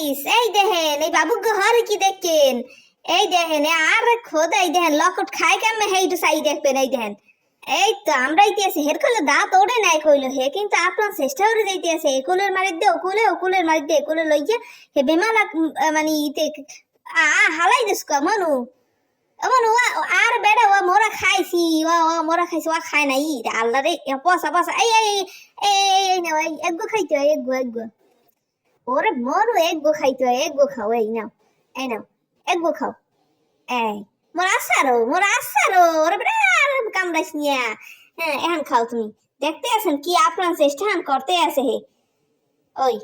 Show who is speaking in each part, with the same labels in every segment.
Speaker 1: Guys এই দেখেন এই বাবু ঘরে কি দেখেন এই দেখেন আর খোদা এই দেখেন লকট খাই কেমন হেইটু সাই দেখবেন এই দেখেন এই তো আমরা ইতিহাসে হের করলে দাঁত ওড়ে নাই কইলো হে কিন্তু আপনার চেষ্টা করে যাইতে আছে একুলের মারি দে ওকুলে ওকুলের মারি দে একুলে লইয়া হে বেমালা মানে ইতে আ হালাই দিস কা মনু এমন ও আর বেড়া ও মোরা খাইছি ও ও মোরা খাইছি ও খায় নাই আল্লাহ রে পসা পসা এই এই এই এই এই নাও এই এগো খাইতে হয় এগো এগো ওরে মরু এগো খাইতে এগো খাও, এই নাও এই নাও এগো খাও। এই, মোর আসারো মোর আসারো ওরে বেড়া কামড়াইস নিয়া। হ্যাঁ এখন খাও তুমি। দেখতে আছেন কি আপনার চেষ্টা করতে আছে হে। ওই,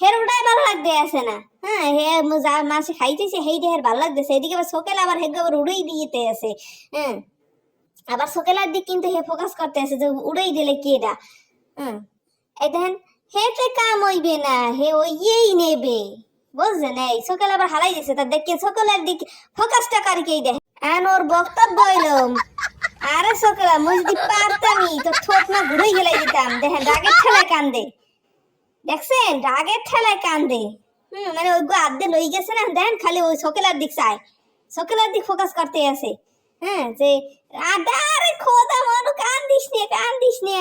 Speaker 1: হের ওটাই ভালো লাগতে আছে না। হ্যাঁ হে যা মাসে খাইতেছে, হেই হের ভালো লাগতেছে। এদিকে আবার সকালে আবার হেগে আবার উড়েই দিতে আছে। হ্যাঁ আবার সকালের দিক কিন্তু হে ফোকাস করতে আছে যে উড়েই দিলে কি এটা? হ্যাঁ এই দেখেন হেতে কাম হইবে না, হে ওইয়েই নেবে। বুঝছেন? এই সকালে আবার হালাই দিছে তার দেখে সকালের দিক ফোকাসটা কার কি দেখেন এন ওর বক্তব্য হইলাম আরে সকালে, মুই যদি পারতামই, তো ঠোঁট না ঘুরে গেলে দিতাম। দেখেন, রাগের ঠেলায় কান্দে। দেখছেন? রাগের ঠেলায় কান্দে। হুম মানে ওই আদ্দে লই গেছে না? দেন খালি ওই সকেলার দিক চায়। সকেলার দিক ফোকাস করতে আছে। হ্যাঁ যে আরে খোদা, মনু কান্দিস নে কান্দিস নে।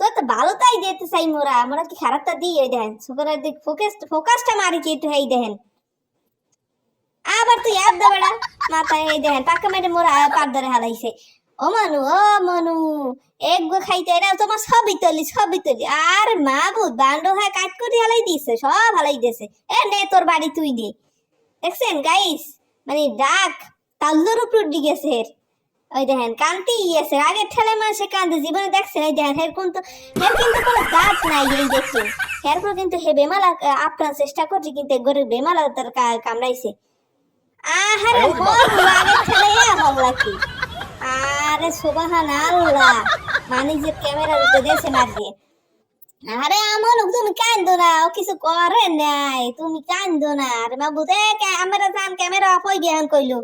Speaker 1: তো ভালো তাই দিতে চাই মোরা মোরা কি খারাপটা দিই এই দেখেন সকেলার দিক ফোকাস ফোকাসটা মারি কি এই দেখেন। আবার তুই আর দে বেড়া, মাথায় এই দেখেন, পাকা মেরে মোরা পার ধরে হালাইছে। ও মানু, ও মনু, এক গো খাইতে না তোমার সবই তলি সবই তলি। আর মা বুধ বান্ড হয়ে কাজ করে হালাই দিছে সব হালাই দিছে এ নে তোর বাড়ি তুই নে দেখছেন গাইস মানে ডাক তাল্লোর উপর গেছে এর। ওই দেখেন কান্তি আছে আগে ঠেলে মানুষে কান্দে জীবনে দেখছেন এই দেখেন হের কিন্তু হের কিন্তু কোনো দাঁত নাই এই দেখছেন এরপর কিন্তু হে বেমালা আপনার চেষ্টা করছে কিন্তু একবারে বেমালা তার কামড়াইছে। আহারে হল আগে ঠেলে হল কি আরে সুবাহান আল্লাহ মানিজের ক্যামেরার উপরে দেশে মার দিয়ে আরে আমল তুমি কান্দো না ও কিছু করে নাই। তুমি কান্দো না। আরে মা বুঝে ক্যামেরা যান ক্যামেরা অফ হয়ে গিয়ে কইলো।